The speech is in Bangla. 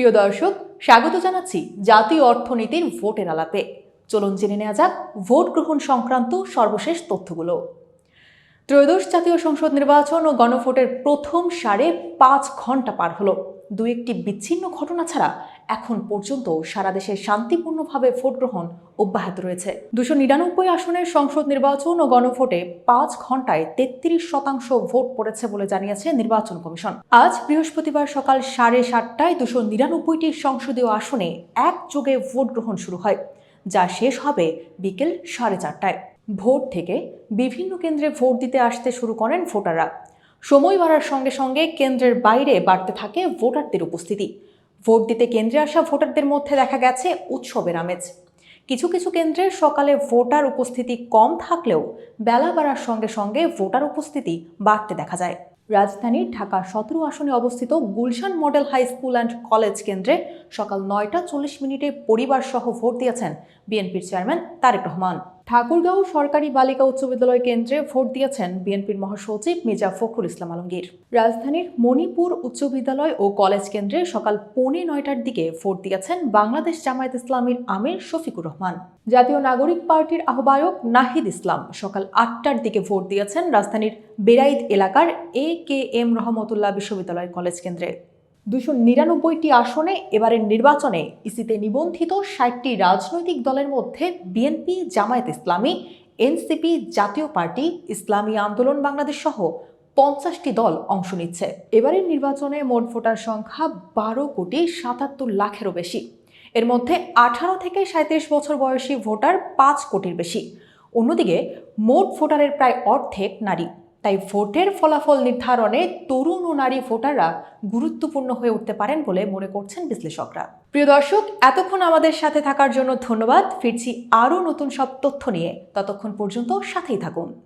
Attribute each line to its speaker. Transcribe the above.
Speaker 1: প্রিয় দর্শক, স্বাগত জানাচ্ছি জাতীয় অর্থনীতির ভোটের আলাপে। চলুন জেনে নেওয়া যাক ভোট গ্রহণ সংক্রান্ত সর্বশেষ তথ্যগুলো। ত্রয়োদশ জাতীয় সংসদ নির্বাচন ও গণভোটের প্রথম সাড়ে পাঁচ ঘণ্টা পার হলো। দু একটি বিচ্ছিন্ন ঘটনা ছাড়া এখন পর্যন্ত সারা দেশে শান্তিপূর্ণভাবে ভোট গ্রহণ অব্যাহত রয়েছে। দুশো নিরানব্বই আসনের সংসদ নির্বাচন ও গণভোটে পাঁচ ঘন্টায় তেত্রিশ শতাংশ ভোট পড়েছে বলে জানিয়েছে নির্বাচন কমিশন। আজ বৃহস্পতিবার সকাল সাড়ে সাতটায় দুশো নিরানব্বইটি সংসদীয় আসনে একযোগে ভোট গ্রহণ শুরু হয়, যা শেষ হবে বিকেল সাড়ে চারটায়। ভোট থেকে বিভিন্ন কেন্দ্রে ভোট দিতে আসতে শুরু করেন ভোটাররা। সময় বাড়ার সঙ্গে সঙ্গে কেন্দ্রের বাইরে বাড়তে থাকে ভোটারদের উপস্থিতি। ভোট দিতে কেন্দ্রে আসা ভোটারদের মধ্যে দেখা গেছে উৎসবের আমেজ। কিছু কিছু কেন্দ্রে সকালে ভোটার উপস্থিতি কম থাকলেও বেলা বাড়ার সঙ্গে সঙ্গে ভোটার উপস্থিতি বাড়তে দেখা যায়। রাজধানীর ঢাকা সতেরো আসনে অবস্থিত Gulshan model high school and college কেন্দ্রে সকাল নয়টা চল্লিশ মিনিটে পরিবার সহ ভোট দিয়েছেন বিএনপির চেয়ারম্যান তারেক রহমান। ঠাকুরগাঁও সরকারি বালিকা উচ্চ বিদ্যালয় কেন্দ্রে ভোট দিয়েছেন বিএনপির মহাসচিব মির্জা ফখরুল ইসলাম আলমগীর। রাজধানীর মণিপুর উচ্চ বিদ্যালয় ও কলেজ কেন্দ্রে সকাল পৌনে নয়টার দিকে ভোট দিয়েছেন বাংলাদেশ জামায়াত ইসলামীর আমির শফিকুর রহমান। জাতীয় নাগরিক পার্টির আহ্বায়ক নাহিদ ইসলাম সকাল আটটার দিকে ভোট দিয়েছেন রাজধানীর বেরাইত এলাকার এ কে এম রহমতুল্লাহ বিশ্ববিদ্যালয় কলেজ কেন্দ্রে। দুশো নিরানব্বইটি আসনে এবারের নির্বাচনে ইসিতে নিবন্ধিত ষাটটি রাজনৈতিক দলের মধ্যে বিএনপি, জামায়াত ইসলামী, এনসিপি জাতীয় পার্টি, ইসলামী আন্দোলন বাংলাদেশ সহ পঞ্চাশটি দল অংশ নিচ্ছে। এবারের নির্বাচনে মোট ভোটার সংখ্যা বারো কোটি সাতাত্তর লাখেরও বেশি। এর মধ্যে আঠারো থেকে সাঁত্রিশ বছর বয়সী ভোটার পাঁচ কোটির বেশি। অন্যদিকে মোট ভোটারের প্রায় অর্ধেক নারী। তাই ভোটের ফলাফল নির্ধারণে তরুণ ও নারী ভোটাররা গুরুত্বপূর্ণ হয়ে উঠতে পারেন বলে মনে করছেন বিশ্লেষকরা। প্রিয় দর্শক, এতক্ষণ আমাদের সাথে থাকার জন্য ধন্যবাদ। ফিরছি আরও নতুন সব তথ্য নিয়ে। ততক্ষণ পর্যন্ত সাথেই থাকুন।